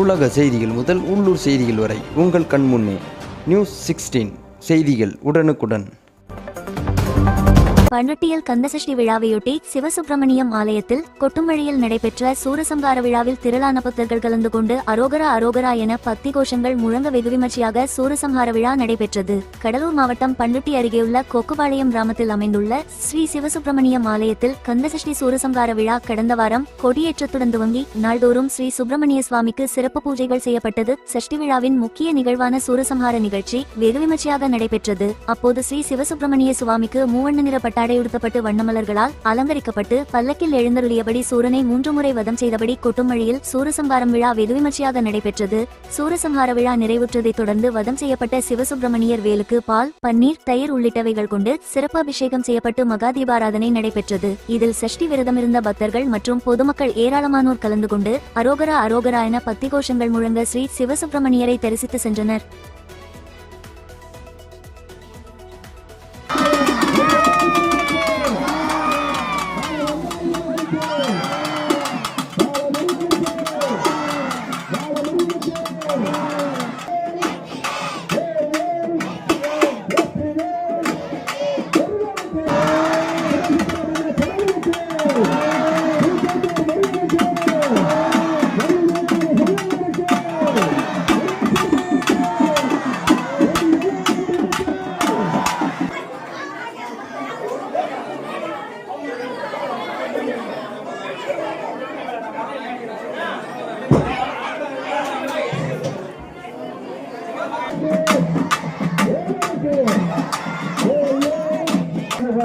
உலக செய்திகள் முதல் உள்ளூர் செய்திகள் வரை உங்கள் கண்முன்னே நியூஸ் சிக்ஸ்டீன் செய்திகள் உடனுக்குடன். பண்ருட்டியில் கந்தசஷ்டி விழாவையொட்டி சிவசுப்பிரமணியம் ஆலயத்தில் கொட்டுமழையில் நடைபெற்ற சூரசம்ஹார விழாவில் திரளான பக்தர்கள் கலந்து கொண்டு அரோகரா அரோகரா என பக்தி கோஷங்கள் முழங்க வெகுவிமர்சையாக சூரசம்ஹார விழா நடைபெற்றது. கடலூர் மாவட்டம் பண்ருட்டி அருகேயுள்ள கொக்குபாளையம் கிராமத்தில் அமைந்துள்ள ஸ்ரீ சிவசுப்பிரமணியம் ஆலயத்தில் கந்தசஷ்டி சூரசம்ஹார விழா கடந்த வாரம் கொடியேற்றத்துடன் துவங்கி நாள்தோறும் ஸ்ரீ சுப்பிரமணிய சுவாமிக்கு சிறப்பு பூஜைகள் செய்யப்பட்டது. சஷ்டி விழாவின் முக்கிய நிகழ்வான சூரசம்ஹார நிகழ்ச்சி வெகுவிமர்சையாக நடைபெற்றது. அப்போது ஸ்ரீ சிவசுப்பிரமணிய சுவாமிக்கு மூவண்ண நிற உடுத்தப்பட்டு வண்ணமலர்களால் அலங்கரிக்கப்பட்டு பல்லக்கில் எழுந்தருளியபடி சூரனை மூன்று முறை வதம் செய்தபடி கொட்டுமழையில் சூரசம்ஹாரம் விழா வெகுவிமர்சையாக நடைபெற்றது. சூரசம்ஹார விழா நிறைவுற்றதைத் தொடர்ந்து வதம் செய்யப்பட்ட சிவசுப்பிரமணியர் வேலுக்கு பால் பன்னீர் தயிர் உள்ளிட்டவைகள் கொண்டு சிறப்பு அபிஷேகம் செய்யப்பட்டு மகா தீபாராதனை நடைபெற்றது. இதில் சஷ்டி விரதமிருந்த பக்தர்கள் மற்றும் பொதுமக்கள் ஏராளமானோர் கலந்து கொண்டு அரோகரா அரோகரா என பக்தி கோஷங்கள் முழங்க ஸ்ரீ சிவசுப்பிரமணியரை தரிசித்து சென்றனர்.